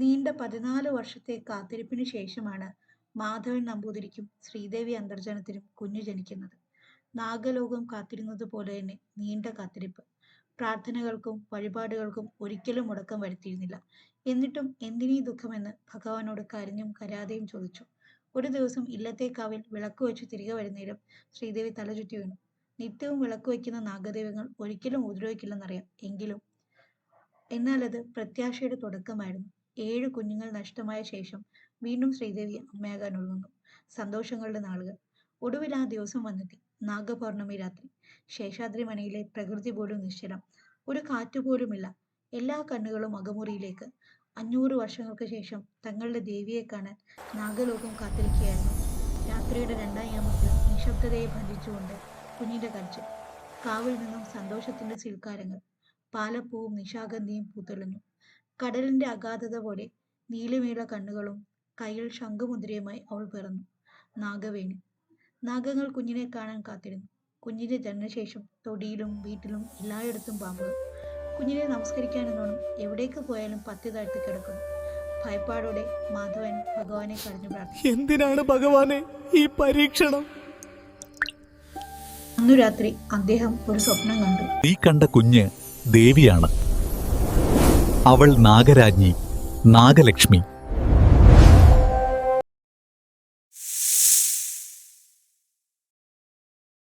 നീണ്ട പതിനാല് വർഷത്തെ കാത്തിരിപ്പിന് ശേഷമാണ് മാധവൻ നമ്പൂതിരിക്കും ശ്രീദേവി അന്തർജനത്തിനും കുഞ്ഞു ജനിക്കുന്നത്. നാഗലോകം കാത്തിരുന്നത് പോലെ തന്നെ നീണ്ട കാത്തിരിപ്പ്. പ്രാർത്ഥനകൾക്കും വഴിപാടുകൾക്കും ഒരിക്കലും മുടക്കം വരുത്തിയിരുന്നില്ല. എന്നിട്ടും എന്തിനീ ദുഃഖമെന്ന് ഭഗവാനോട് കരഞ്ഞും കരാതെയും ചോദിച്ചു. ഒരു ദിവസം ഇല്ലത്തെ കാവിൽ വിളക്ക് വെച്ച് തിരികെ വരുന്നേരം ശ്രീദേവി തലചുറ്റി വീണു. നിത്യവും വിളക്ക് വയ്ക്കുന്ന നാഗദൈവങ്ങൾ ഒരിക്കലും ഉപദ്രവിക്കില്ലെന്നറിയാം. എങ്കിലും എന്നാൽ അത് പ്രത്യാശയുടെ തുടക്കമായിരുന്നു. ഏഴ് കുഞ്ഞുങ്ങൾ നഷ്ടമായ ശേഷം വീണ്ടും ശ്രീദേവി അമ്മയാകാൻ ഒരുങ്ങുന്നു സന്തോഷങ്ങളുടെ നാളുകൾ. ഒടുവിൽ ആ ദിവസം വന്നെത്തി. നാഗപൗർണമി രാത്രി. ശേഷാദ്രി മനയിലെ പ്രകൃതി പോലും നിശ്ചലം. ഒരു കാറ്റുപോലുമില്ല എല്ലാ കണ്ണുകളും അകമുറിയിലേക്ക്. അഞ്ഞൂറ് വർഷങ്ങൾക്ക് ശേഷം തങ്ങളുടെ ദേവിയെ കാണാൻ നാഗലോകം കാത്തിരിക്കുകയായിരുന്നു. രാത്രിയുടെ രണ്ടാം യാമത്തിൽ നിശബ്ദതയെ ഭജിച്ചുകൊണ്ട് കുഞ്ഞിന്റെ കരച്ചിൽ. കാവിൽ നിന്നും സന്തോഷത്തിന്റെ സിൽക്കാരങ്ങൾ. പാലപ്പൂവും നിശാഗന്ധിയും പൂത്തെളിഞ്ഞു. കടലിന്റെ അഗാധത പോലെ നീലമീള കണ്ണുകളും കയ്യിൽ ശംഖുമുദ്രയുമായി അവൾ പിറന്നു. നാഗവേണി. നാഗങ്ങൾ കുഞ്ഞിനെ കാണാൻ കാത്തിരുന്നു. കുഞ്ഞിന്റെ ജനനശേഷം തൊടിയിലും വീട്ടിലും എല്ലായിടത്തും പാമ്പുകൾ. കുഞ്ഞിനെ നമസ്കരിക്കാനെന്നോണം എവിടേക്ക് പോയാലും പത്തി താഴ്ത്തി കിടക്കുന്നു. ഭയപ്പാടോടെ മാധവൻ ഭഗവാനെ കരഞ്ഞു പ്രാർത്ഥിച്ചു. എന്തിനാണ് ഭഗവാനെ ഈ പരീക്ഷണം? അന്നു രാത്രി അദ്ദേഹം ഒരു സ്വപ്നം കണ്ടു. നീ കണ്ട കുഞ്ഞ് ദേവിയാണ്. അവൾ നാഗരാജ്ഞി നാഗലക്ഷ്മി.